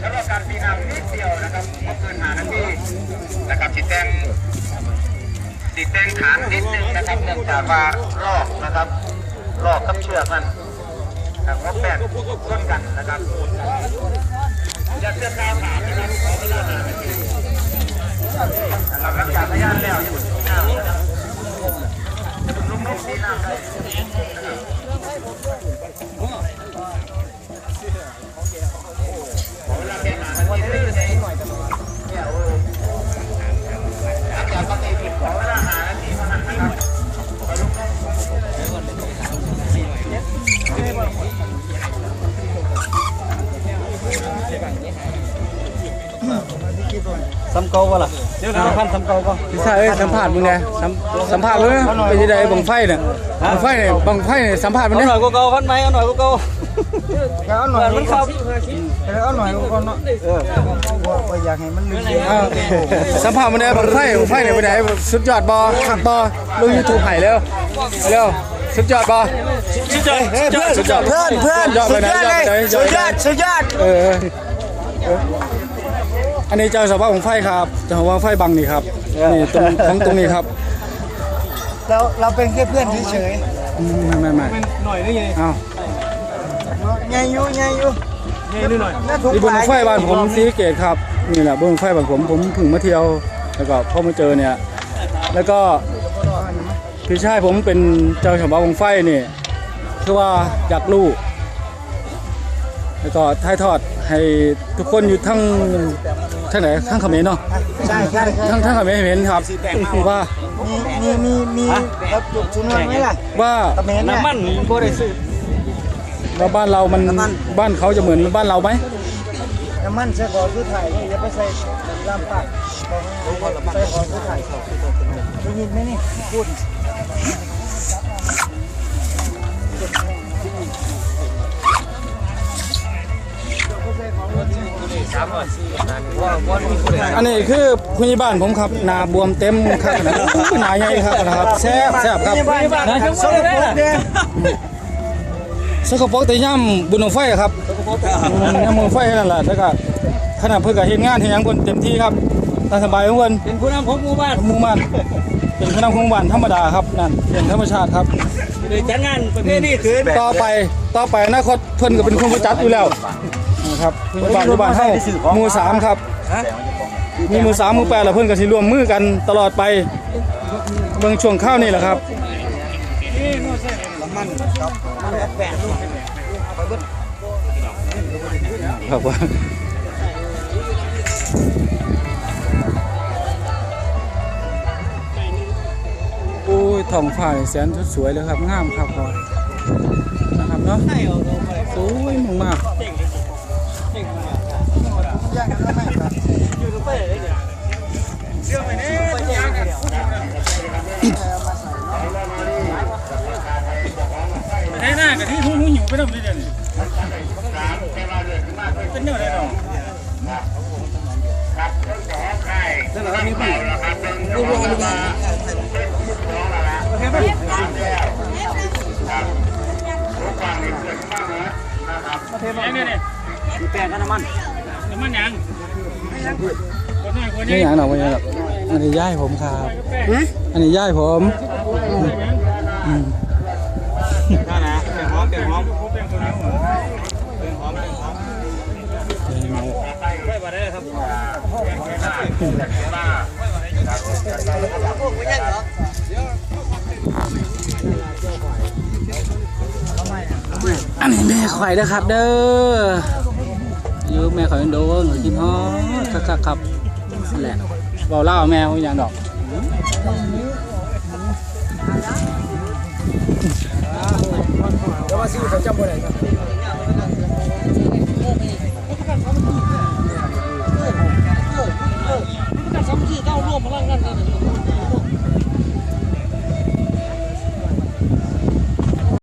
แล้วก็การปีนำนิดเดียวนะครับเมื่อคืนหานาทีนะครับสีแดงสีแดงฐานนิดนึงนะครับเนื่องจากว่าลอกนะครับลอกกับเชือกนั่นนะครับว่าแปดต้นกันนะครับอย่าเชือกกาวขาดนะครับขอเวลาหานาทีนะครับ ซ้ำเก่าวะล่ะเดี๋ยวนะพันซ้ำเก่าก็พี่ชายเอ้ยสัมภาษณ์มึงไงสัมสัมภาษณ์มึงเป็นยังไงบังไฟเนี่ยบังไฟเนี่ยบังไฟเนี่ยสัมภาษณ์มึงเนี่ยหน่อยก็เก่าพันไหมเอาหน่อยก็เก่าเอาหน่อยมันครับเอาหน่อยก่อนเนาะเออว่าอยากให้มันลืมอ้าวสัมภาษณ์มึงเนี่ยบังไฟบังไฟเนี่ยเป็นไงสุดยอดบอขับบอลงยูทูบไห่เร็วเร็วสุดยอดบอสุดยอดสุดยอดเพื่อนเพื่อนยอดไปไหนยอดไปไหนยสุอดดไปยไหนอดสุดยอดเออเอออันนี้เจ้าสาวของไฟครับเจ้าของไฟบังนี่ครับนี่ตรงของตรงนี้ครับเราเราเป็นแค่เพื่อนเฉยอืมไม่ไม่ไม่หน่อยนี่ไงอ้าวๆไงอยู่ไงอยู่นี่หน่อยน่าทุกนี่บนไฟบ้านผมซีเกตครับนี่แหละบนไฟบ้านผมผมเพิ่งมาเที่ยวแล้วก็พอมาเจอเนี่ยแล้วก็พี่ชายผมเป็นเจ้าชาวบ้านวงไฟนี่คือว่าอยากรู้แล้วก็ถ่ายทอดให้ทุกคนอยู่ทั้ง ทั้งไหนทั้งเขมรเนาะใช่ใช่ใช่ทั้งทั้งเขมรเห็นครับว่ามีมีมีมีรับจุกชุนวนไหมล่ะว่าตะเมนเนี่ยน้ำมันบ่ได้ซื้อว่าบ้านเรามันบ้านเขาจะเหมือนบ้านเราไหมน้ำมันใส่ของคือถ่ายอย่าไปใส่ลำปากใส่ของคือถ่ายได้ยินไหมนี่พูด อันนี้คือผู้ใหญ่บ้านผมครับหนาบวมเต็มครับขนาดอู้หนาใหญ่ครับนะครับแซ่บแซ่บครับนะสมบูรณ์เนี่ยสกปรกแต่ย่ำบุญบั้งไฟครับอืมย่ำบุญบั้งไฟนั่นแหละแล้วก็ขณะเพื่อกับเฮ็ดงานเฮ็ดหยังคนเต็มที่ครับตามสบายของเพิ่นเป็นผู้นำของหมู่บ้านมุ่งมั่นเป็นผู้นำของหมู่บ้านธรรมดาครับนั่นเป็นธรรมชาติครับเลยจัดงานประเภทนี้คืนต่อไปต่อไปอนาคตเพิ่นก็เป็นคนผู้จัดอยู่แล้วนะ ครับผู้ใหญ่บ้านหมู่บ้านเฮาหมู่สามครับมีหมู่สามหมู่แปดแล้วเพิ่นก็สิร่วมมือกันตลอดไปเบิ่งช่วงข้าวนี่แหละครับครับว่าโอ้ยท้องฟ้านี่แสนสวยเลยครับงามครับพอนะครับเนาะสวยมากๆ ไหนหน้ากับที่หูหูหิวไปนำเดี๋ยวนี้เป็นแนวไหนเนาะยังเนี่ย มีแป้งกับน้ำมันน้ำมันยังคนน้อยคนใหญ่ไม่อย่างหรอกไม่อย่างหรอกอันนี้ย่ายผมครับอันนี้ย่ายผมอืมน่านะแป้งหอมแป้งหอมแป้งคนเดียวเหรอแป้งหอมแป้งหอมไปมาได้ครับอันนี้แม่ข่อยนะครับเด้อ อแม่ข่อยโดนกินฮอดคักคักๆครับนั่นแหละเบาเล่าแมวอย่างดอกแต่ว่าซื้อเขาจำบ่ได้ครับ